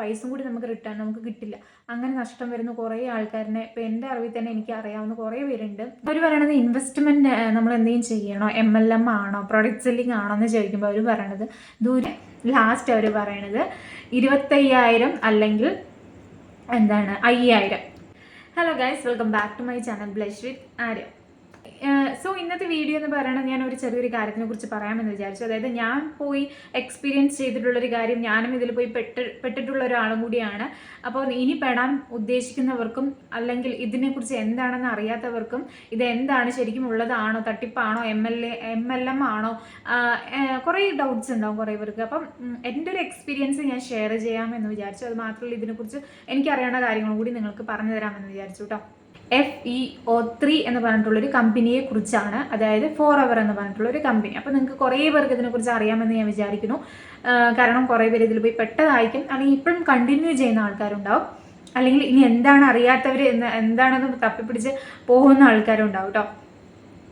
പൈസയും കൂടി നമുക്ക് റിട്ടേൺ നമുക്ക് കിട്ടില്ല. അങ്ങനെ നഷ്ടം വരുന്ന കുറേ ആൾക്കാരിനെ ഇപ്പൊ എന്റെ അറിവിൽ തന്നെ എനിക്ക് അറിയാവുന്ന കുറേ പേരുണ്ട്. അവർ പറയണത് ഇൻവെസ്റ്റ്മെന്റ് നമ്മൾ എന്തെങ്കിലും ചെയ്യണോ? എം എൽ എം ആണോ? പ്രൊഡക്റ്റ് സെല്ലിംഗ് ആണോ എന്ന് ചോദിക്കുമ്പോൾ അവർ പറയണത് ദൂരെ ലാസ്റ്റ് അവർ പറയണത് ഇരുപത്തയ്യായിരം അല്ലെങ്കിൽ എന്താണ് അയ്യായിരം. Hello guys welcome back to my channel blush with Arya so ഇന്നത്തെ വീഡിയോ എന്ന് പറയുന്നത് ഞാൻ ഒരു ചെറിയൊരു കാര്യത്തിനെ കുറിച്ച് പറയാമെന്ന് വിചാരിച്ചു. അതായത് ഞാൻ പോയി എക്സ്പീരിയൻസ് ചെയ്തിട്ടുള്ള ഒരു കാര്യം ഞാനും ഇതിൽ പോയി പെട്ട് പെട്ടിട്ടുള്ള ഒരാളും കൂടിയാണ്. അപ്പോൾ ഇനി പെടാൻ ഉദ്ദേശിക്കുന്നവർക്കും അല്ലെങ്കിൽ ഇതിനെക്കുറിച്ച് എന്താണെന്ന് അറിയാത്തവർക്കും ഇത് എന്താണ് ശരിക്കും ഉള്ളതാണോ തട്ടിപ്പാണോ M L A M L M ആണോ കുറേ ഡൗട്ട്സ് ഉണ്ടാവും കുറേ പേർക്ക്. അപ്പം എന്റെ ഒരു എക്സ്പീരിയൻസ് ഞാൻ ഷെയർ ചെയ്യാമെന്ന് വിചാരിച്ചു. അത് മാത്രമല്ല ഇതിനെക്കുറിച്ച് എനിക്കറിയാവുന്ന കാര്യങ്ങളും കൂടി നിങ്ങൾക്ക് പറഞ്ഞു തരാമെന്ന് വിചാരിച്ചു കേട്ടോ എഫ് ഇ ഒ ത്രീ എന്ന് പറഞ്ഞിട്ടുള്ളൊരു കമ്പനിയെ കുറിച്ചാണ് അതായത് ഫോർ അവർ എന്ന് പറഞ്ഞിട്ടുള്ളൊരു കമ്പനി. അപ്പോൾ നിങ്ങൾക്ക് കുറേ പേർക്ക് ഇതിനെക്കുറിച്ച് അറിയാമെന്ന് ഞാൻ വിചാരിക്കുന്നു. കാരണം കുറേ പേര് ഇതിൽ പോയി പെട്ടതായിരിക്കും. അല്ലെങ്കിൽ ഇപ്പോഴും കണ്ടിന്യൂ ചെയ്യുന്ന ആൾക്കാരുണ്ടാവും. അല്ലെങ്കിൽ ഇനി എന്താണ് അറിയാത്തവർ എന്ന് എന്താണെന്ന് തപ്പിപ്പിടിച്ച് പോകുന്ന ആൾക്കാരുണ്ടാവും കേട്ടോ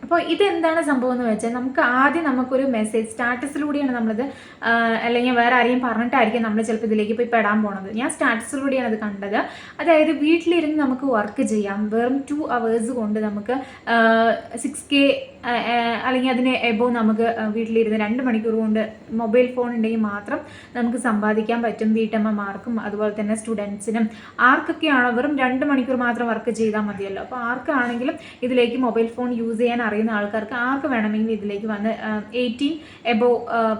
അപ്പോൾ ഇതെന്താണ് സംഭവം എന്ന് വെച്ചാൽ നമുക്ക് ആദ്യം നമുക്കൊരു മെസ്സേജ് സ്റ്റാറ്റസിലൂടെയാണ് നമ്മളിത് അല്ലെങ്കിൽ വേറെ ആരെയും പറഞ്ഞിട്ടായിരിക്കും നമ്മൾ ചിലപ്പോൾ ഇതിലേക്ക് പോയി പെടാൻ പോണത്. ഞാൻ സ്റ്റാറ്റസിലൂടെയാണ് അത് കണ്ടത്. അതായത് വീട്ടിലിരുന്ന് നമുക്ക് വർക്ക് ചെയ്യാം. വെറും ടു അവേഴ്സ് കൊണ്ട് നമുക്ക് സിക്സ് കെ അല്ലെങ്കിൽ അതിന് എബോ നമുക്ക് വീട്ടിലിരുന്ന് രണ്ട് മണിക്കൂർ കൊണ്ട് മൊബൈൽ ഫോൺ ഉണ്ടെങ്കിൽ മാത്രം നമുക്ക് സമ്പാദിക്കാൻ പറ്റും വീട്ടമ്മമാർക്കും അതുപോലെ തന്നെ സ്റ്റുഡൻസിനും ആർക്കൊക്കെയാണോ വെറും രണ്ട് മണിക്കൂർ മാത്രം വർക്ക് ചെയ്താൽ മതിയല്ലോ. അപ്പോൾ ആർക്കാണെങ്കിലും ഇതിലേക്ക് മൊബൈൽ ഫോൺ യൂസ് ചെയ്യാൻ അറിയുന്ന ആൾക്കാർക്ക് ആർക്ക് വേണമെങ്കിലും ഇതിലേക്ക് വന്ന് എയ്റ്റീൻ എബോ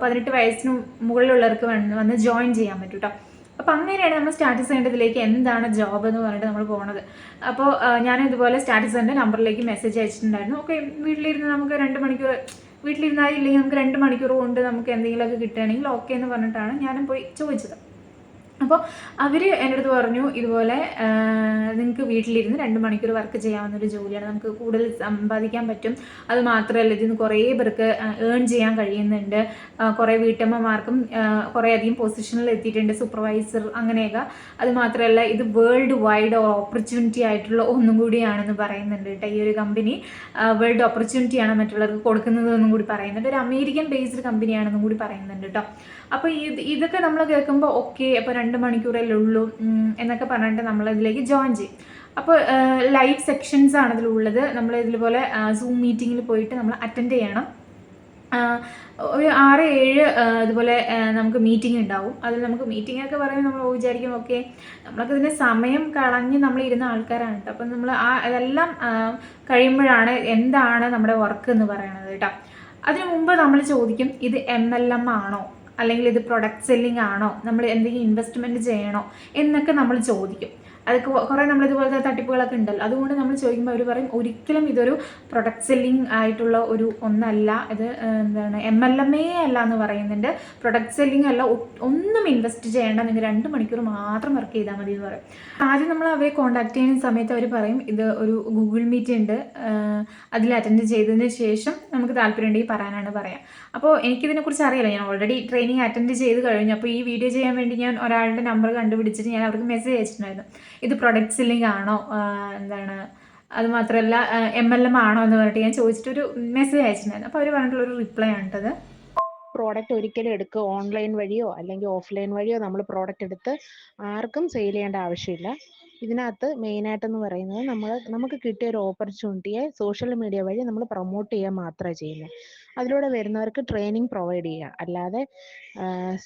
പതിനെട്ട് വയസ്സിന് മുകളിലുള്ളവർക്ക് വന്ന് ജോയിൻ ചെയ്യാൻ പറ്റും കേട്ടോ അപ്പോൾ അങ്ങനെയാണ് നമ്മൾ സ്റ്റാറ്റസ് സെന്ററിലേക്ക് എന്താണ് ജോബ് എന്ന് പറഞ്ഞിട്ട് നമ്മൾ പോണത്. അപ്പോൾ ഞാൻ ഇതുപോലെ സ്റ്റാറ്റസ് എന്റെ നമ്പറിലേക്ക് മെസ്സേജ് അയച്ചിട്ടുണ്ടായിരുന്നു. ഓക്കെ വീട്ടിലിരുന്ന് നമുക്ക് രണ്ട് മണിക്കൂർ വീട്ടിലിരുന്നാൽ ഇല്ലെങ്കിൽ നമുക്ക് രണ്ട് മണിക്കൂർ കൊണ്ട് നമുക്ക് എന്തെങ്കിലുമൊക്കെ കിട്ടുകയാണെങ്കിൽ ഓക്കെ എന്ന് പറഞ്ഞിട്ടാണ് ഞാനും പോയി ചോദിച്ചത്. അപ്പോൾ അവർ എന്റെ അടുത്ത് പറഞ്ഞു ഇതുപോലെ നിങ്ങൾക്ക് വീട്ടിലിരുന്ന് രണ്ട് മണിക്കൂർ വർക്ക് ചെയ്യാവുന്ന ഒരു ജോലിയാണ്. നമുക്ക് കൂടുതൽ സമ്പാദിക്കാൻ പറ്റും. അത് മാത്രമല്ല ഇതിന് കുറേ പേർക്ക് ഏൺ ചെയ്യാൻ കഴിയുന്നുണ്ട്. കുറേ വീട്ടമ്മമാർക്കും കുറേ അധികം പൊസിഷനിൽ എത്തിയിട്ടുണ്ട്. സൂപ്പർവൈസർ അങ്ങനെയൊക്കെ. അത് മാത്രമല്ല ഇത് വേൾഡ് വൈഡ് ഓപ്പർച്യൂണിറ്റി ആയിട്ടുള്ള ഒന്നും കൂടിയാണെന്ന് പറയുന്നുണ്ട് കേട്ടോ ഈ ഒരു കമ്പനി വേൾഡ് ഓപ്പർച്യൂണിറ്റിയാണ് മറ്റുള്ളവർക്ക് കൊടുക്കുന്നതെന്നും കൂടി പറയുന്നുണ്ട്. ഒരു അമേരിക്കൻ ബേസ്ഡ് കമ്പനിയാണെന്നും കൂടി പറയുന്നുണ്ട് കേട്ടോ അപ്പോൾ ഇത് ഇതൊക്കെ നമ്മൾ കേൾക്കുമ്പോൾ ഓക്കെ അപ്പോൾ രണ്ട് മണിക്കൂറല്ലേ ഉള്ളൂ എന്നൊക്കെ പറഞ്ഞിട്ട് നമ്മൾ ഇതിലേക്ക് ജോയിൻ ചെയ്യും അപ്പോൾ ലൈവ് സെക്ഷൻസ് ആണ് ഇതിലുള്ളത്. നമ്മൾ ഇതുപോലെ സൂം മീറ്റിങ്ങിൽ പോയിട്ട് നമ്മൾ അറ്റൻഡ് ചെയ്യണം. ഒരു ആറ് ഏഴ് ഇതുപോലെ നമുക്ക് മീറ്റിംഗ് ഉണ്ടാവും. അതിൽ നമുക്ക് മീറ്റിംഗ് ഒക്കെ പറയുമ്പോൾ നമ്മൾ വിചാരിക്കും ഓക്കെ നമ്മളൊക്കെ ഇതിന് സമയം കളഞ്ഞ് നമ്മൾ ഇരുന്ന ആൾക്കാരാണ് കേട്ടോ അപ്പം നമ്മൾ ആ അതെല്ലാം കഴിയുമ്പോഴാണ് എന്താണ് നമ്മുടെ വർക്ക് എന്ന് പറയുന്നത് കേട്ടോ അതിനു മുമ്പ് നമ്മൾ ചോദിക്കും ഇത് എം എൽ എം ആണോ? അല്ലെങ്കിൽ ഇത് പ്രൊഡക്റ്റ് സെല്ലിംഗ് ആണോ? നമ്മൾ എന്തെങ്കിലും ഇൻവെസ്റ്റ്മെന്റ് ചെയ്യണോ? എന്നൊക്കെ നമ്മൾ ചോദിക്കും. അതൊക്കെ കുറേ നമ്മൾ ഇതുപോലത്തെ തട്ടിപ്പുകളൊക്കെ ഉണ്ടല്ലോ. അതുകൊണ്ട് നമ്മൾ ചോദിക്കുമ്പോൾ അവർ പറയും ഒരിക്കലും ഇതൊരു പ്രൊഡക്റ്റ് സെല്ലിംഗ് ആയിട്ടുള്ള ഒരു ഒന്നല്ല. ഇത് എന്താണ് എം എൽ എം എ അല്ല എന്ന് പറയുന്നുണ്ട്. പ്രൊഡക്റ്റ് സെല്ലിംഗ് അല്ല ഒന്നും ഇൻവെസ്റ്റ് ചെയ്യേണ്ട. നിങ്ങൾ രണ്ട് മണിക്കൂർ മാത്രം വർക്ക് ചെയ്താൽ മതി എന്ന് പറയും. ആദ്യം നമ്മൾ അവരെ കോൺടാക്ട് ചെയ്യുന്ന സമയത്ത് അവർ പറയും ഇത് ഒരു ഗൂഗിൾ മീറ്റ് ഉണ്ട്. അതിൽ അറ്റൻഡ് ചെയ്തതിന് ശേഷം നമുക്ക് താല്പര്യം ഉണ്ടെങ്കിൽ പറയാനാണ് പറയാം. അപ്പോൾ എനിക്കിതിനെക്കുറിച്ച് അറിയില്ല. ഞാൻ ഓൾറെഡി ട്രെയിനിങ് അറ്റൻഡ് ചെയ്ത് കഴിഞ്ഞു. അപ്പോൾ ഈ വീഡിയോ ചെയ്യാൻ വേണ്ടി ഞാൻ ഒരാളുടെ നമ്പർ കണ്ടുപിടിച്ചിട്ട് ഞാൻ അവർക്ക് മെസ്സേജ് അയച്ചിട്ടുണ്ടായിരുന്നു. ഇത് പ്രൊഡക്റ്റ് സെല്ലിംഗ് ആണോ? എന്താണ്? അത് മാത്രമല്ല എം എൽ എം ആണോ എന്ന് പറഞ്ഞിട്ട് ഞാൻ ചോദിച്ചിട്ട് ഒരു മെസ്സേജ് അയച്ചിട്ടുണ്ടായിരുന്നു. അപ്പോൾ അവർ പറഞ്ഞിട്ടുള്ളൊരു റിപ്ലൈ ആണിട്ടത്. പ്രോഡക്റ്റ് ഒരിക്കലും എടുക്കുക ഓൺലൈൻ വഴിയോ അല്ലെങ്കിൽ ഓഫ്ലൈൻ വഴിയോ നമ്മൾ പ്രോഡക്റ്റ് എടുത്ത് ആർക്കും സെയിൽ ചെയ്യേണ്ട ആവശ്യമില്ല. ഇതിനകത്ത് മെയിനായിട്ടെന്ന് പറയുന്നത് നമ്മൾ നമുക്ക് കിട്ടിയ ഒരു ഓപ്പർച്യൂണിറ്റിയെ സോഷ്യൽ മീഡിയ വഴി നമ്മൾ പ്രൊമോട്ട് ചെയ്യുക മാത്രമേ ചെയ്യുന്നത് അതിലൂടെ വരുന്നവർക്ക് ട്രെയിനിങ് പ്രൊവൈഡ് ചെയ്യുക അല്ലാതെ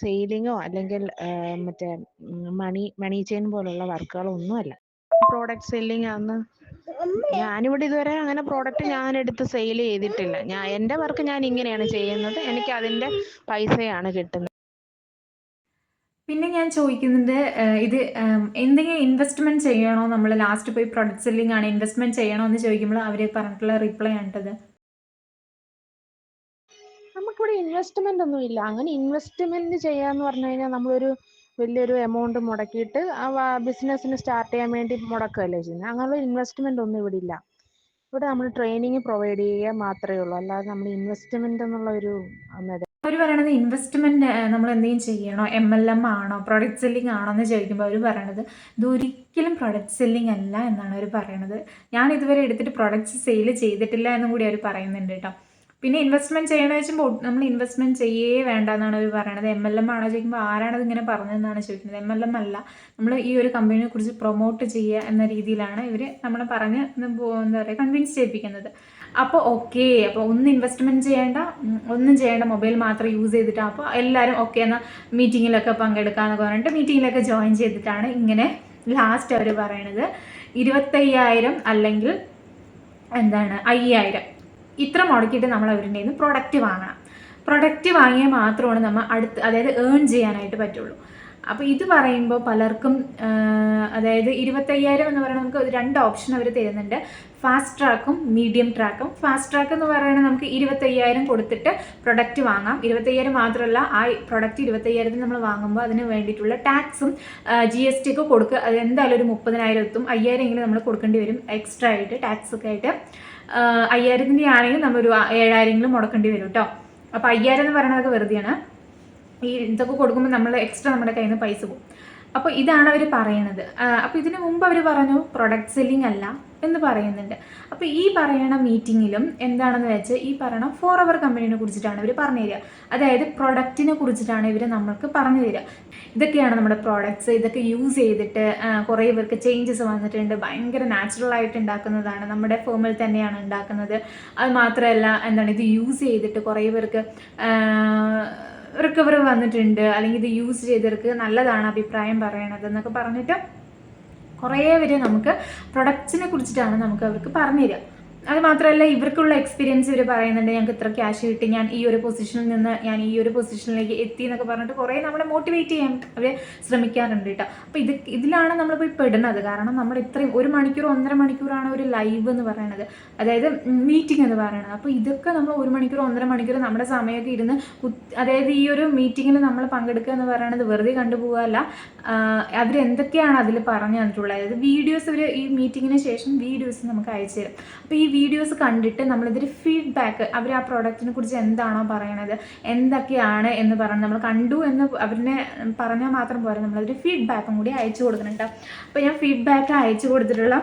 സെയിലിങ്ങോ അല്ലെങ്കിൽ മറ്റേ മണി മണി ചെയിൻ പോലുള്ള വർക്കുകളോ ഒന്നുമല്ല പ്രോഡക്റ്റ് സെല്ലിംഗ് ആണ് ഞാനിവിടെ ഇതുവരെ അങ്ങനെ പ്രോഡക്റ്റ് ഞാൻ എടുത്ത് സെയിൽ ചെയ്തിട്ടില്ല. ഞാൻ എന്റെ വർക്ക് ഞാൻ ഇങ്ങനെയാണ് ചെയ്യുന്നത്. എനിക്ക് അതിന്റെ പൈസയാണ് കിട്ടുന്നത്. പിന്നെ ഞാൻ ചോദിക്കുന്നുണ്ട് ഇത് എന്തെങ്കിലും ഇൻവെസ്റ്റ്മെന്റ് ചെയ്യണോ? നമ്മൾ ലാസ്റ്റ് പോയി പ്രൊഡക്റ്റ് സെല്ലിംഗ് ആണ് ഇൻവെസ്റ്റ്മെന്റ് ചെയ്യണോ എന്ന് ചോദിക്കുമ്പോൾ അവർ പറഞ്ഞിട്ടുള്ള റിപ്ലൈ ആണിട്ടത്. നമുക്കിവിടെ ഇൻവെസ്റ്റ്മെന്റ് ഒന്നും ഇല്ല. അങ്ങനെ ഇൻവെസ്റ്റ്മെന്റ് ചെയ്യാന്ന് പറഞ്ഞു കഴിഞ്ഞാൽ നമ്മളൊരു വലിയൊരു എമൗണ്ട് മുടക്കിയിട്ട് ആ ബിസിനസ്സിന് സ്റ്റാർട്ട് ചെയ്യാൻ വേണ്ടി മുടക്കുകയല്ലേ ചെയ്യുന്നത്? അങ്ങനെയുള്ള ഇൻവെസ്റ്റ്മെന്റ് ഒന്നും ഇവിടെ ഇല്ല. ഇവിടെ നമ്മൾ ട്രെയിനിങ് പ്രൊവൈഡ് ചെയ്യുക മാത്രമേ ഉള്ളൂ. അല്ലാതെ നമ്മൾ ഇൻവെസ്റ്റ്മെന്റ് എന്നുള്ള ഒരു അവർ പറയണത് ഇൻവെസ്റ്റ്മെന്റ് നമ്മൾ എന്തെങ്കിലും ചെയ്യണോ? എം എൽ എം ആണോ? പ്രൊഡക്റ്റ് സെല്ലിംഗ് ആണോ എന്ന് ചോദിക്കുമ്പോൾ അവർ പറയണത് ഇതൊരിക്കലും പ്രൊഡക്റ്റ് സെല്ലിംഗ് അല്ല എന്നാണ് അവർ പറയണത്. ഞാൻ ഇതുവരെ എടുത്തിട്ട് പ്രൊഡക്റ്റ്സ് സെയിൽ ചെയ്തിട്ടില്ല എന്നും കൂടി അവർ പറയുന്നുണ്ട് കേട്ടോ. പിന്നെ ഇൻവെസ്റ്റ്മെന്റ് ചെയ്യണമെന്ന് വെച്ചുമ്പോൾ നമ്മൾ ഇൻവെസ്റ്റ്മെന്റ് ചെയ്യേ വേണ്ട എന്നാണ് അവർ പറയണത്. എം എൽ എം ആണോ ചോദിക്കുമ്പോൾ ആരാണത് ഇങ്ങനെ പറഞ്ഞതെന്നാണ് ചോദിക്കുന്നത്. എം എൽ എം അല്ല. നമ്മൾ ഈ ഒരു കമ്പനിയെ കുറിച്ച് പ്രൊമോട്ട് ചെയ്യുക എന്ന രീതിയിലാണ് ഇവർ നമ്മളെ പറഞ്ഞ് എന്താ പറയുക കൺവിൻസ് ചെയ്യിപ്പിക്കുന്നത്. അപ്പോൾ ഓക്കെ അപ്പോൾ ഒന്ന് ഇൻവെസ്റ്റ്മെന്റ് ചെയ്യേണ്ട ഒന്നും ചെയ്യേണ്ട മൊബൈൽ മാത്രം യൂസ് ചെയ്തിട്ട് അപ്പോൾ എല്ലാവരും ഓക്കെ എന്നാൽ മീറ്റിങ്ങിലൊക്കെ പങ്കെടുക്കാമെന്നൊക്കെ പറഞ്ഞിട്ട് മീറ്റിങ്ങിലൊക്കെ ജോയിൻ ചെയ്തിട്ടാണ് ഇങ്ങനെ ലാസ്റ്റ് അവർ പറയണത്. ഇരുപത്തയ്യായിരം അല്ലെങ്കിൽ എന്താണ് അയ്യായിരം. ഇത്ര മുടക്കിയിട്ട് നമ്മൾ അവരുടെ നിന്ന് പ്രൊഡക്റ്റ് വാങ്ങണം. പ്രൊഡക്റ്റ് വാങ്ങിയാൽ മാത്രമാണ് നമ്മൾ അടുത്ത് അതായത് ഏൺ ചെയ്യാനായിട്ട് പറ്റുള്ളൂ. അപ്പോൾ ഇത് പറയുമ്പോൾ പലർക്കും അതായത് ഇരുപത്തയ്യായിരം എന്ന് പറയുന്നത് നമുക്ക് രണ്ട് ഓപ്ഷൻ അവർ തരുന്നുണ്ട്. ഫാസ്റ്റ് ട്രാക്കും മീഡിയം ട്രാക്കും ഫാസ്റ്റ് ട്രാക്ക് എന്ന് പറയുന്നത് നമുക്ക് ഇരുപത്തയ്യായിരം കൊടുത്തിട്ട് പ്രൊഡക്റ്റ് വാങ്ങാം. ഇരുപത്തയ്യായിരം മാത്രമല്ല ആ പ്രൊഡക്റ്റ് ഇരുപത്തയ്യായിരത്തിന് നമ്മൾ വാങ്ങുമ്പോൾ അതിന് വേണ്ടിയിട്ടുള്ള ടാക്സും ജി എസ് ടി ഒക്കെ കൊടുക്കുക. അത് എന്തായാലും ഒരു മുപ്പതിനായിരം എത്തും. അയ്യായിരം എങ്കിലും നമ്മൾ കൊടുക്കേണ്ടി വരും. എക്സ്ട്രാ ആയിട്ട് ടാക്സ് ഒക്കെ ആയിട്ട്. അയ്യായിരത്തിന്റെ ആണെങ്കിൽ നമ്മളൊരു ഏഴായിരമെങ്കിലും മുടക്കേണ്ടി വരും കേട്ടോ അപ്പോൾ അയ്യായിരം എന്ന് പറയുന്നതൊക്കെ വെറുതെയാണ്. ഈ ഇതൊക്കെ കൊടുക്കുമ്പോൾ നമ്മൾ എക്സ്ട്രാ നമ്മുടെ കയ്യിൽ നിന്ന് പൈസ പോകും. അപ്പോൾ ഇതാണ് അവർ പറയണത്. അപ്പോൾ ഇതിന് മുമ്പ് അവർ പറഞ്ഞു പ്രൊഡക്റ്റ് സെല്ലിംഗ് അല്ല എന്ന് പറയുന്നുണ്ട്. അപ്പോൾ ഈ പറയണ മീറ്റിങ്ങിലും എന്താണെന്ന് വെച്ചാൽ ഈ പറയണ ഫോർ അവർ കമ്പനീനെ കുറിച്ചിട്ടാണ് ഇവർ പറഞ്ഞു തരിക. അതായത് പ്രൊഡക്റ്റിനെ കുറിച്ചിട്ടാണ് ഇവർ നമ്മൾക്ക് പറഞ്ഞു തരിക. ഇതൊക്കെയാണ് നമ്മുടെ പ്രോഡക്റ്റ്സ് ഇതൊക്കെ യൂസ് ചെയ്തിട്ട് കുറേ പേർക്ക് ചേഞ്ചസ് വന്നിട്ടുണ്ട്. ഭയങ്കര നാച്ചുറൽ ആയിട്ട് ഉണ്ടാക്കുന്നതാണ്. നമ്മുടെ ഫോമിൽ തന്നെയാണ് ഉണ്ടാക്കുന്നത്. അത് മാത്രമല്ല എന്താണ് ഇത് യൂസ് ചെയ്തിട്ട് കുറേ പേർക്ക് റിക്കവറി വന്നിട്ടുണ്ട് അല്ലെങ്കിൽ ഇത് യൂസ് ചെയ്തവർക്ക് നല്ലതാണ് അഭിപ്രായം പറയണത് എന്നൊക്കെ പറഞ്ഞിട്ട് കുറേ പേര് നമുക്ക് പ്രൊഡക്ട്സിനെ കുറിച്ചിട്ടാണ് നമുക്ക് അവർക്ക് പറഞ്ഞു തരിക. അത് മാത്രമല്ല ഇവർക്കുള്ള എക്സ്പീരിയൻസ് ഇവർ പറയുന്നുണ്ട് ഞങ്ങൾക്ക് ഇത്ര ക്യാഷ് കിട്ടി ഞാൻ ഈ ഒരു പൊസിഷനിൽ നിന്ന് ഞാൻ ഈ ഒരു പൊസിഷനിലേക്ക് എത്തി എന്നൊക്കെ പറഞ്ഞിട്ട് കുറേ നമ്മളെ മോട്ടിവേറ്റ് ചെയ്യാൻ അവർ ശ്രമിക്കാറുണ്ട് കേട്ടോ. അപ്പോൾ ഇത് ഇതിലാണ് നമ്മൾ പോയി പെടുന്നത്. കാരണം നമ്മൾ ഇത്രയും ഒരു മണിക്കൂർ ഒന്നര മണിക്കൂറാണ് ഒരു ലൈവ് എന്ന് പറയുന്നത് അതായത് മീറ്റിംഗ് എന്ന് പറയുന്നത് അപ്പോൾ ഇതൊക്കെ നമ്മൾ ഒരു മണിക്കൂർ ഒന്നര മണിക്കൂർ നമ്മുടെ സമയമൊക്കെ ഇരുന്ന് അതായത് ഈ ഒരു മീറ്റിങ്ങിൽ നമ്മൾ പങ്കെടുക്കുക എന്ന് പറയുന്നത് വെറുതെ കണ്ടുപോകല്ല അവരെന്തൊക്കെയാണ് അതിൽ പറഞ്ഞു തന്നിട്ടുള്ളത്? അതായത് വീഡിയോസ് അവർ ഈ മീറ്റിങ്ങിന് ശേഷം വീഡിയോസ് നമുക്ക് അയച്ചു തരും. അപ്പോൾ ഈ വീഡിയോസ് കണ്ടിട്ട് നമ്മളിതൊരു ഫീഡ്ബാക്ക് അവർ ആ പ്രോഡക്റ്റിനെ കുറിച്ച് എന്താണോ പറയണത് എന്തൊക്കെയാണ് എന്ന് പറഞ്ഞ് നമ്മൾ കണ്ടു എന്ന് അവരിനെ പറഞ്ഞാൽ മാത്രം പോരാ നമ്മളതൊരു ഫീഡ്ബാക്കും കൂടി അയച്ചു കൊടുക്കുന്നുണ്ട് അപ്പോൾ ഞാൻ ഫീഡ്ബാക്ക് അയച്ചു കൊടുത്തിട്ടുള്ള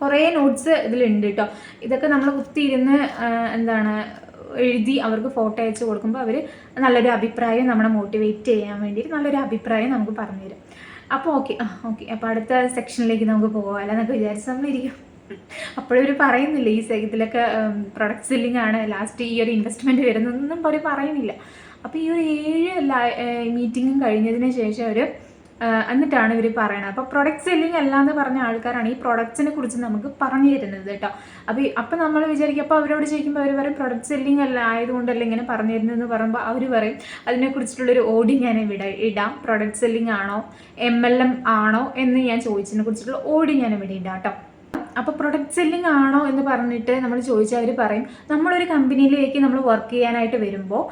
കുറേ നോട്ട്സ് ഇതിലുണ്ട് കേട്ടോ ഇതൊക്കെ നമ്മൾ കുത്തിയിരുന്ന് എന്താണ് എഴുതി അവർക്ക് ഫോട്ടോ അയച്ചു കൊടുക്കുമ്പോൾ അവർ നല്ലൊരു അഭിപ്രായം നമ്മളെ മോട്ടിവേറ്റ് ചെയ്യാൻ വേണ്ടിയിട്ട് നല്ലൊരു അഭിപ്രായം നമുക്ക് പറഞ്ഞുതരും. അപ്പോൾ ഓക്കെ ആ ഓക്കെ അപ്പോൾ അടുത്ത സെക്ഷനിലേക്ക് നമുക്ക് പോകാമല്ലോ എന്നൊക്കെ വിചാരിച്ചു നമ്മളിരിക്കും. അപ്പോഴും അവർ പറയുന്നില്ല ഈ ഇതിലൊക്കെ പ്രൊഡക്റ്റ് സെല്ലിംഗ് ആണ് ലാസ്റ്റ് ഈ ഒരു ഇൻവെസ്റ്റ്മെന്റ് വരുന്നതെന്നും അവർ പറയുന്നില്ല. അപ്പോൾ ഈ ഒരു ഏഴ് മീറ്റിങ്ങും കഴിഞ്ഞതിന് ശേഷം അവർ എന്നിട്ടാണ് ഇവർ പറയണത്. അപ്പോൾ പ്രൊഡക്റ്റ് സെല്ലിംഗ് അല്ല എന്ന് പറഞ്ഞ ആൾക്കാരാണ് ഈ പ്രൊഡക്ട്സിനെ കുറിച്ച് നമുക്ക് പറഞ്ഞു തരുന്നത് കേട്ടോ. അപ്പോൾ അപ്പോൾ നമ്മൾ വിചാരിക്കും അപ്പോൾ അവരോട് ചോദിക്കുമ്പോൾ അവർ പറയും പ്രൊഡക്റ്റ് സെല്ലിംഗ് അല്ല ആയതുകൊണ്ടല്ല ഇങ്ങനെ പറഞ്ഞു തരുന്നതെന്ന് പറയുമ്പോൾ അവർ പറയും അതിനെക്കുറിച്ചിട്ടുള്ളൊരു ഓഡി ഞാൻ ഇവിടെ ഇടാം. പ്രൊഡക്റ്റ് സെല്ലിംഗ് ആണോ എം എൽ എം ആണോ എന്ന് ഞാൻ ചോദിച്ചതിനെ കുറിച്ചിട്ടുള്ള ഓഡി ഞാൻ ഇവിടെ ഇടാം കേട്ടോ. അപ്പോൾ പ്രൊഡക്റ്റ് സെല്ലിംഗ് ആണോ എന്ന് പറഞ്ഞിട്ട് നമ്മൾ ചോദിച്ചാൽ അവർ പറയും. നമ്മളൊരു കമ്പനിയിലേക്ക് നമ്മൾ വർക്ക് ചെയ്യാനായിട്ട് വരുമ്പോൾ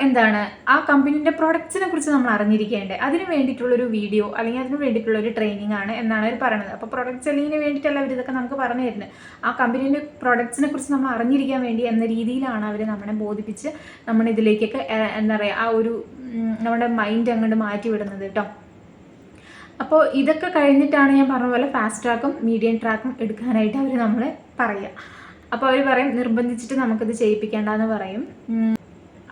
എന്താണ് ആ കമ്പനീന്റെ പ്രൊഡക്ട്സിനെ കുറിച്ച് നമ്മൾ അറിഞ്ഞിരിക്കേണ്ടത് അതിന് വേണ്ടിയിട്ടുള്ളൊരു വീഡിയോ അല്ലെങ്കിൽ അതിന് വേണ്ടിയിട്ടുള്ളൊരു ട്രെയിനിങ് ആണ് എന്നാണ് അവർ പറയുന്നത് അപ്പോൾ പ്രൊഡക്റ്റ് സെല്ലിങ്ങിന് വേണ്ടിയിട്ടല്ല അവർ ഇതൊക്കെ നമുക്ക് പറഞ്ഞു തരുന്നത്? ആ കമ്പനീന്റെ പ്രൊഡക്ട്സിനെ കുറിച്ച് നമ്മൾ അറിഞ്ഞിരിക്കാൻ വേണ്ടി എന്ന രീതിയിലാണ് അവർ നമ്മളെ ബോധിപ്പിച്ച് ഏഹ്, എന്താ പറയുക ആ ഒരു നമ്മുടെ മൈൻഡ് അങ്ങോട്ട് മാറ്റി വിടുന്നത് കേട്ടോ അപ്പോൾ ഇതൊക്കെ കഴിഞ്ഞിട്ടാണ് ഞാൻ പറഞ്ഞ പോലെ ഫാസ്റ്റ് ട്രാക്കും മീഡിയം ട്രാക്കും എടുക്കാനായിട്ട് അവർ നമ്മളെ പറയുക അപ്പോൾ അവർ പറയും നിർബന്ധിച്ചിട്ട് നമുക്കിത് ചെയ്യിപ്പിക്കേണ്ടെന്ന് പറയും.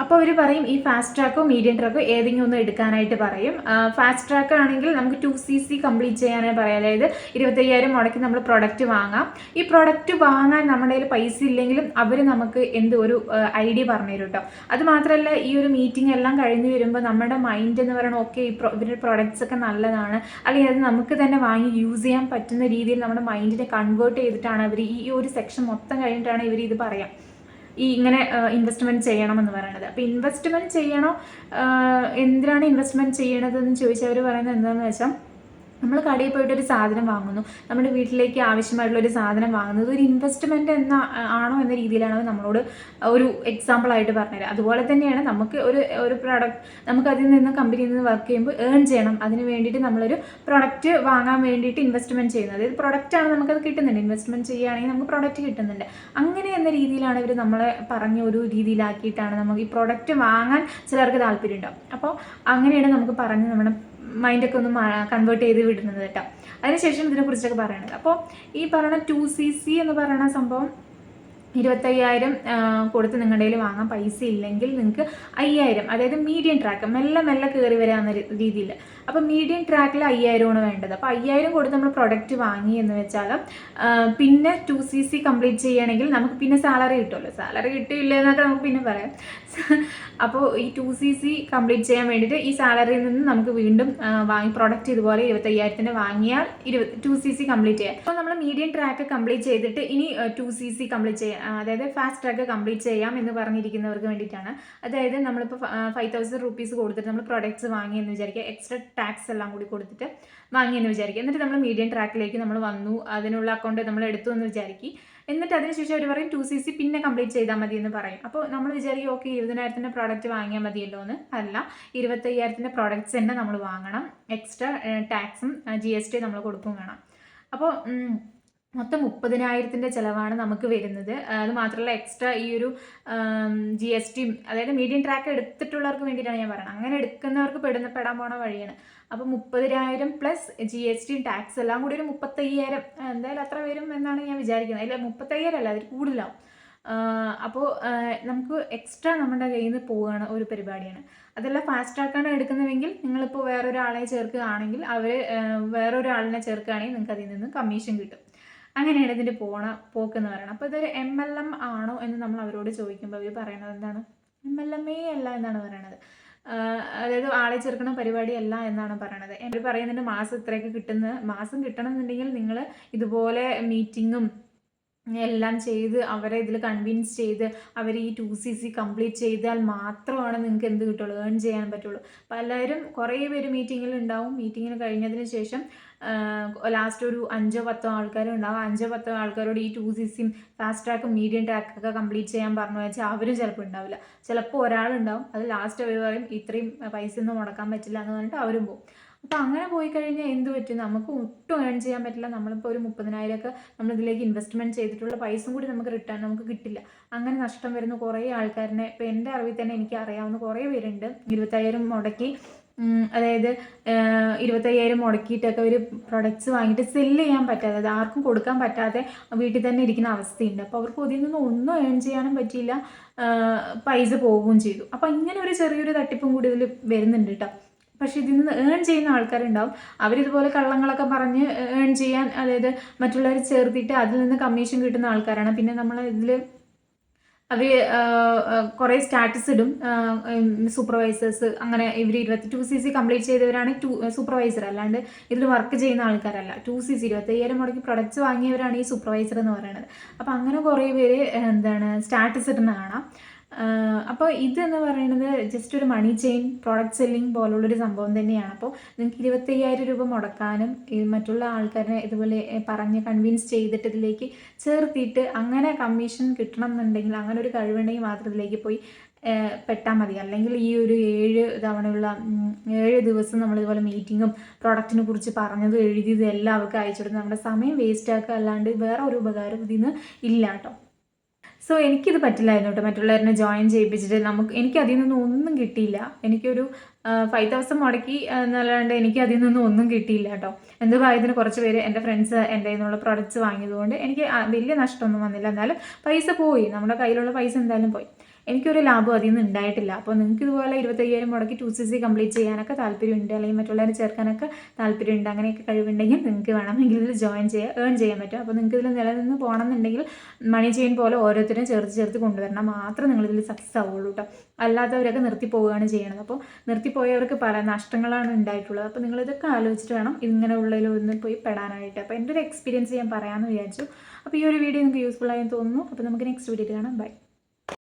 അപ്പോൾ അവർ പറയും ഈ ഫാസ്റ്റ് ട്രാക്കോ മീഡിയം ട്രാക്കോ ഏതെങ്കിലും ഒന്ന് എടുക്കാനായിട്ട് പറയും. ഫാസ്റ്റ് ട്രാക്ക് ആണെങ്കിൽ നമുക്ക് ടു സി സി കംപ്ലീറ്റ് ചെയ്യാനായി പറയാം. അതായത് ഇരുപത്തയ്യായിരം മുടക്കി നമ്മൾ പ്രൊഡക്റ്റ് വാങ്ങാം. ഈ പ്രൊഡക്റ്റ് വാങ്ങാൻ നമ്മുടെ കയ്യിൽ പൈസ ഇല്ലെങ്കിലും അവർ നമുക്ക് എന്ത് ഒരു ഐഡിയ പറഞ്ഞു തരും കേട്ടോ അത് മാത്രമല്ല ഈ ഒരു മീറ്റിംഗ് എല്ലാം കഴിഞ്ഞ് വരുമ്പോൾ നമ്മുടെ മൈൻഡ് എന്ന് പറയുന്നത് ഓക്കെ ഈ ഇവരുടെ പ്രൊഡക്ട്സ് ഒക്കെ നല്ലതാണ്. അല്ലെങ്കിൽ അത് നമുക്ക് തന്നെ വാങ്ങി യൂസ് ചെയ്യാൻ പറ്റുന്ന രീതിയിൽ നമ്മുടെ മൈൻഡിനെ കൺവേർട്ട് ചെയ്തിട്ടാണ് അവർ ഈ ഒരു സെക്ഷൻ മൊത്തം കഴിഞ്ഞിട്ടാണ് ഇവർ ഇത് പറയാം. ഈ ഇങ്ങനെ ഇൻവെസ്റ്റ്മെന്റ് ചെയ്യണമെന്ന് പറയുന്നത് അപ്പോൾ ഇൻവെസ്റ്റ്മെന്റ് ചെയ്യണോ എന്തിനാണ് ഇൻവെസ്റ്റ്മെന്റ് ചെയ്യണതെന്ന് എന്ന് ചോദിച്ചവർ പറയുന്നത് എന്താണെന്ന് വെച്ചാൽ നമ്മൾ കടയിൽ പോയിട്ട് ഒരു സാധനം വാങ്ങുന്നു. നമ്മുടെ വീട്ടിലേക്ക് ആവശ്യമായിട്ടുള്ള ഒരു സാധനം വാങ്ങുന്നത് ഒരു ഇൻവെസ്റ്റ്മെന്റ് എന്ന ആണോ എന്ന രീതിയിലാണ് അവർ നമ്മളോട് ഒരു എക്സാമ്പിൾ ആയിട്ട് പറഞ്ഞുതരാം. അതുപോലെ തന്നെയാണ് നമുക്ക് ഒരു ഒരു പ്രോഡക്റ്റ് നമുക്ക് അതിൽ നിന്ന് കമ്പനിയിൽ നിന്ന് വർക്ക് ചെയ്യുമ്പോൾ ഏൺ ചെയ്യണം. അതിന് വേണ്ടിയിട്ട് നമ്മളൊരു പ്രൊഡക്റ്റ് വാങ്ങാൻ വേണ്ടിയിട്ട് ഇൻവെസ്റ്റ്മെന്റ് ചെയ്യുന്നത്. അതായത് പ്രൊഡക്റ്റാണ് നമുക്കത് കിട്ടുന്നുണ്ട്. ഇൻവെസ്റ്റ്മെന്റ് ചെയ്യുകയാണെങ്കിൽ നമുക്ക് പ്രൊഡക്റ്റ് കിട്ടുന്നുണ്ട്. അങ്ങനെ എന്ന രീതിയിലാണ് ഇവർ നമ്മളെ പറഞ്ഞ ഒരു രീതിയിലാക്കിയിട്ടാണ് നമുക്ക് ഈ പ്രൊഡക്റ്റ് വാങ്ങാൻ ചിലർക്ക് താല്പര്യം ഉണ്ടാവും അപ്പോൾ അങ്ങനെയാണ് നമുക്ക് പറഞ്ഞ് നമ്മുടെ മൈൻഡൊക്കെ ഒന്ന് കൺവേർട്ട് ചെയ്ത് വിടുന്നത് കേട്ടോ. അതിനുശേഷം ഇതിനെക്കുറിച്ചൊക്കെ പറയണത്. അപ്പോൾ ഈ പറയുന്ന ടു സി സി എന്ന് പറയുന്ന സംഭവം ഇരുപത്തയ്യായിരം കൊടുത്ത് നിങ്ങളുടെ കയ്യിൽ വാങ്ങാൻ പൈസ ഇല്ലെങ്കിൽ നിങ്ങൾക്ക് അയ്യായിരം അതായത് മീഡിയം ട്രാക്ക് മെല്ലെ മെല്ലെ കയറി വരാവുന്ന രീതിയിൽ അപ്പോൾ മീഡിയം ട്രാക്കിൽ അയ്യായിരമാണ് വേണ്ടത്. അപ്പോൾ അയ്യായിരം കൊടുത്ത് നമ്മൾ പ്രൊഡക്റ്റ് വാങ്ങി എന്ന് വെച്ചാൽ പിന്നെ ടു സി സി കംപ്ലീറ്റ് ചെയ്യുകയാണെങ്കിൽ നമുക്ക് പിന്നെ സാലറി കിട്ടുമല്ലോ. സാലറി കിട്ടിയില്ല എന്നൊക്കെ നമുക്ക് പിന്നെ പറയാം. അപ്പോൾ ഈ ടു സി സി കംപ്ലീറ്റ് ചെയ്യാൻ വേണ്ടിയിട്ട് ഈ സാലറിയിൽ നിന്ന് നമുക്ക് വീണ്ടും വാങ്ങി പ്രൊഡക്റ്റ് ഇതുപോലെ ഇരുപത്തയ്യായിരത്തിന് വാങ്ങിയാൽ ഇരുപത് ടു സി സി കംപ്ലീറ്റ് ചെയ്യാം. അപ്പോൾ നമ്മൾ മീഡിയം ട്രാക്ക് കംപ്ലീറ്റ് ചെയ്തിട്ട് ഇനി ടു സി സി കംപ്ലീറ്റ് ചെയ്യാം. അതായത് ഫാസ്റ്റ് ട്രാക്ക് കംപ്ലീറ്റ് ചെയ്യാം എന്ന് പറഞ്ഞിരിക്കുന്നവർക്ക് വേണ്ടിയിട്ടാണ്. അതായത് നമ്മളിപ്പോൾ ഫൈവ് തൗസൻഡ് റുപ്പീസ് കൊടുത്തിട്ട് നമ്മൾ പ്രൊഡക്ട്സ് വാങ്ങിയെന്ന് വിചാരിക്കുക. എക്സ്ട്രാ ടാക്സ് എല്ലാം കൂടി കൊടുത്തിട്ട് വാങ്ങിയെന്ന് വിചാരിക്കുക. എന്നിട്ട് നമ്മൾ മീഡിയം ട്രാക്കിലേക്ക് നമ്മൾ വന്നു. അതിനുള്ള അക്കൗണ്ട് നമ്മൾ എടുത്തു എന്ന് വിചാരിക്കും. എന്നിട്ട് അതിനുശേഷം അവർ പറയും ടു സി സി പിന്നെ കംപ്ലീറ്റ് ചെയ്താൽ മതി എന്ന് പറയും. അപ്പോൾ നമ്മൾ വിചാരിക്കും ഓക്കെ ഇരുപതിനായിരത്തിന്റെ പ്രോഡക്റ്റ് വാങ്ങിയാൽ മതിയല്ലോ എന്ന്. അല്ല ഇരുപത്തയ്യായിരത്തിന്റെ പ്രോഡക്റ്റ്സ് തന്നെ നമ്മൾ വാങ്ങണം. എക്സ്ട്രാ ടാക്സും ജി എസ് ടി നമ്മൾ കൊടുക്കും വേണം. അപ്പോൾ മൊത്തം മുപ്പതിനായിരത്തിന്റെ ചിലവാണ് നമുക്ക് വരുന്നത്. അത് മാത്രമല്ല എക്സ്ട്രാ ഈ ഒരു ജി എസ് ടിയും അതായത് മീഡിയം ട്രാക്ക് എടുത്തിട്ടുള്ളവർക്ക് വേണ്ടിയിട്ടാണ് ഞാൻ പറയുന്നത്. അങ്ങനെ എടുക്കുന്നവർക്ക് പെടുന്ന പെടാൻ പോണ വഴിയാണ്. അപ്പോൾ മുപ്പതിനായിരം പ്ലസ് ജി എസ് ടിയും ടാക്സ് എല്ലാം കൂടി ഒരു മുപ്പത്തയ്യായിരം എന്തായാലും അത്ര വരും എന്നാണ് ഞാൻ വിചാരിക്കുന്നത്. അതിൽ മുപ്പത്തയ്യായിരം അല്ല അതിൽ കൂടുതലാവും. അപ്പോൾ നമുക്ക് എക്സ്ട്രാ നമ്മുടെ കയ്യിൽ നിന്ന് പോവുകയാണ് ഒരു പരിപാടിയാണ്. അതല്ല ഫാസ്റ്റ് ട്രാക്കാണ് എടുക്കുന്നതെങ്കിൽ നിങ്ങളിപ്പോൾ വേറൊരാളെ ചേർക്കുകയാണെങ്കിൽ അവർ വേറൊരാളിനെ ചേർക്കുകയാണെങ്കിൽ നിങ്ങൾക്ക് അതിൽ നിന്ന് കമ്മീഷൻ കിട്ടും. അങ്ങനെയാണ് ഇതിന്റെ പോണ പോക്ക് എന്ന് പറയുന്നത് അപ്പോൾ ഇതൊരു എം എൽ എം ആണോ എന്ന് നമ്മൾ അവരോട് ചോദിക്കുമ്പോൾ അവർ പറയുന്നത് എന്താണ്? എം എൽ എം എ അല്ല എന്നാണ് പറയണത്. അതായത് ആളെ ചേർക്കണ പരിപാടിയല്ല എന്നാണ് പറയണത്. അവർ പറയുന്നുണ്ട് മാസം ഇത്രയൊക്കെ കിട്ടുന്ന മാസം കിട്ടണമെന്നുണ്ടെങ്കിൽ നിങ്ങൾ ഇതുപോലെ മീറ്റിങ്ങും എല്ലാം ചെയ്ത് അവരെ ഇതിൽ കൺവിൻസ് ചെയ്ത് അവർ ഈ ടു സി സി കംപ്ലീറ്റ് ചെയ്താൽ മാത്രമാണ് നിങ്ങൾക്ക് എന്ത് കിട്ടുള്ളൂ? ഏൺ ചെയ്യാൻ പറ്റുള്ളൂ. പലരും കുറേ പേര് മീറ്റിങ്ങിൽ ഉണ്ടാവും മീറ്റിങ്ങിന് കഴിഞ്ഞതിന് ശേഷം ലാസ്റ്റ് ഒരു അഞ്ചോ പത്തോ ആൾക്കാരും ഉണ്ടാവും അഞ്ചോ പത്തോ ആൾക്കാരോട് ഈ ടു സി സിയും ഫാസ്റ്റ് ട്രാക്കും മീഡിയം ട്രാക്കൊക്കെ കംപ്ലീറ്റ് ചെയ്യാൻ പറഞ്ഞു വെച്ചാൽ അവരും ചിലപ്പോൾ ഉണ്ടാവില്ല ചിലപ്പോൾ ഒരാളുണ്ടാവും. അത് ലാസ്റ്റ് അവർ പറയും ഇത്രയും പൈസ ഒന്നും മുടക്കാൻ പറ്റില്ല എന്ന് പറഞ്ഞിട്ട് അവരും പോകും അപ്പോൾ അങ്ങനെ പോയി കഴിഞ്ഞാൽ എന്ത് പറ്റും? നമുക്ക് ഒട്ടും ഏൺ ചെയ്യാൻ പറ്റില്ല. നമ്മളിപ്പോൾ ഒരു മുപ്പതിനായിരമൊക്കെ നമ്മൾ ഇതിലേക്ക് ഇൻവെസ്റ്റ്മെന്റ് ചെയ്തിട്ടുള്ള പൈസയും കൂടി നമുക്ക് റിട്ടേൺ നമുക്ക് കിട്ടില്ല. അങ്ങനെ നഷ്ടം വരുന്ന കുറേ ആൾക്കാരനെ ഇപ്പോൾ എന്റെ അറിവിൽ തന്നെ എനിക്ക് അറിയാവുന്ന കുറേ പേരുണ്ട്. ഇരുപത്തയ്യായിരം മുടക്കി അതായത് ഇരുപത്തയ്യായിരം മുടക്കിയിട്ടൊക്കെ ഒരു പ്രൊഡക്ട്സ് വാങ്ങിയിട്ട് സെല്ല് ചെയ്യാൻ പറ്റാതെ അത് ആർക്കും കൊടുക്കാൻ പറ്റാതെ വീട്ടിൽ തന്നെ ഇരിക്കുന്ന അവസ്ഥയുണ്ട്. അപ്പോൾ അവർക്ക് ഇതിൽ നിന്ന് ഒന്നും ഏൺ ചെയ്യാനും പറ്റിയില്ല. പൈസ പോവുകയും ചെയ്തു. അപ്പോൾ ഇങ്ങനെ ഒരു ചെറിയൊരു തട്ടിപ്പും കൂടി ഇതിൽ വരുന്നുണ്ട് കേട്ടോ പക്ഷേ ഇതിൽ നിന്ന് ഏൺ ചെയ്യുന്ന ആൾക്കാരുണ്ടാവും. അവരിതുപോലെ കള്ളങ്ങളൊക്കെ പറഞ്ഞ് ഏൺ ചെയ്യാൻ അതായത് മറ്റുള്ളവരെ ചേർത്തിട്ട് അതിൽ നിന്ന് കമ്മീഷൻ കിട്ടുന്ന ആൾക്കാരാണ്. പിന്നെ നമ്മൾ ഇതിൽ അവർ കുറേ സ്റ്റാറ്റസ് ഇടും. സൂപ്പർവൈസേഴ്സ് അങ്ങനെ ഇവർ ഇരുപത്തി ടു സി സി കംപ്ലീറ്റ് ചെയ്തവരാണ് ടു സൂപ്പർവൈസർ അല്ലാണ്ട് ഇതിൽ വർക്ക് ചെയ്യുന്ന ആൾക്കാരല്ല. ടു സി സി ഇരുപത്തയ്യായിരം മുടക്കി പ്രൊഡക്റ്റ്സ് വാങ്ങിയവരാണ് ഈ സൂപ്പർവൈസർ എന്ന് പറയുന്നത്. അപ്പോൾ അങ്ങനെ കുറേ പേര് എന്താണ് സ്റ്റാറ്റസ് ഇടുന്ന കാണാം അപ്പോൾ ഇതെന്ന് പറയുന്നത് ജസ്റ്റ് ഒരു മണി ചെയിൻ പ്രോഡക്റ്റ് സെല്ലിംഗ് പോലുള്ളൊരു സംഭവം തന്നെയാണ്. അപ്പോൾ നിങ്ങൾക്ക് ഇരുപത്തയ്യായിരം രൂപ മുടക്കാനും മറ്റുള്ള ആൾക്കാരെ ഇതുപോലെ പറഞ്ഞ് കൺവിൻസ് ചെയ്തിട്ട് ഇതിലേക്ക് ചേർത്തിയിട്ട് അങ്ങനെ കമ്മീഷൻ കിട്ടണം എന്നുണ്ടെങ്കിൽ അങ്ങനെ ഒരു കഴിവുണ്ടെങ്കിൽ മാത്രം ഇതിലേക്ക് പോയി പെട്ടാൽ മതി. അല്ലെങ്കിൽ ഈ ഒരു ഏഴ് തവണയുള്ള ഏഴ് ദിവസം നമ്മൾ ഇതുപോലെ മീറ്റിങ്ങും പ്രോഡക്റ്റിനെ കുറിച്ച് പറഞ്ഞതും എഴുതിയതും എല്ലാം അവർക്ക് അയച്ചു കൊടുത്ത് നമ്മുടെ സമയം വേസ്റ്റ് ആക്കുക അല്ലാണ്ട് വേറെ ഒരു ഉപകാരം ഇതിൽ നിന്ന് ഇല്ല കേട്ടോ. സോ എനിക്കിത് പറ്റില്ലായിരുന്നു കേട്ടോ മറ്റുള്ളവരെ ജോയിൻ ചെയ്യിപ്പിച്ചിട്ട് നമുക്ക് എനിക്ക് അതിൽ നിന്നും ഒന്നും കിട്ടിയില്ല. എനിക്കൊരു ഫൈവ് തൗസൻഡ് മുടക്കി എന്നല്ലാണ്ട് എനിക്ക് അതിൽ നിന്നും ഒന്നും കിട്ടിയില്ല കേട്ടോ എന്തോ ഭാഗ്യത്തിന് കുറച്ച് പേര് എന്റെ ഫ്രണ്ട്സ് എന്റെ നിന്നുള്ള പ്രൊഡക്ട്സ് വാങ്ങിയതുകൊണ്ട് എനിക്ക് വലിയ നഷ്ടമൊന്നും വന്നില്ല. എന്നാലും പൈസ പോയി. നമ്മുടെ കയ്യിലുള്ള പൈസ എന്തായാലും പോയി. എനിക്കൊരു ലാഭം അതിൽ നിന്ന് ഉണ്ടായിട്ടില്ല അപ്പോൾ നിങ്ങൾക്ക് ഇതുപോലെ ഇരുപത്തയ്യായിരം മുടക്കി ടു സി സി കംപ്ലീറ്റ് ചെയ്യാനൊക്കെ താല്പര്യമുണ്ട് അല്ലെങ്കിൽ മറ്റുള്ളവരെ ചേർക്കാനൊക്കെ താല്പര്യമുണ്ട് അങ്ങനെയൊക്കെ കഴിവുണ്ടെങ്കിൽ നിങ്ങൾക്ക് വേണമെങ്കിൽ ഇതിൽ ജോയിൻ ചെയ്യാൻ ഏൺ ചെയ്യാൻ പറ്റും. അപ്പോൾ നിങ്ങൾക്ക് ഇതിൽ നിലനിന്ന് പോകണമെന്നുണ്ടെങ്കിൽ മണി ചെയിൻ പോലെ ഓരോരുത്തരും ചേർത്ത് ചേർത്ത് കൊണ്ടുവരണം. മാത്രം നിങ്ങൾ ഇതിൽ സക്സസ് ആവുള്ളൂ കേട്ടോ അല്ലാത്തവരൊക്കെ നിർത്തി പോവുകയാണ് ചെയ്യണത്. അപ്പോൾ നിർത്തിപ്പോയവർക്ക് പല നഷ്ടങ്ങളാണ് ഉണ്ടായിട്ടുള്ളത് അപ്പോൾ നിങ്ങളിതൊക്കെ ആലോചിച്ചിട്ട് വേണം ഇങ്ങനെ ഉള്ളതിലൊന്ന് പോയി പെടാനായിട്ട്. അപ്പോൾ എന്റെ ഒരു എക്സ്പീരിയൻസ് ഞാൻ പറയാമെന്ന് വിചാരിച്ചു. അപ്പോൾ ഈ ഒരു വീഡിയോ നിങ്ങൾക്ക് യൂസ്ഫുൾ ആയെന്ന് തോന്നുന്നു. അപ്പോൾ നമുക്ക് നെക്സ്റ്റ് വീഡിയോ കാണാം. ബൈ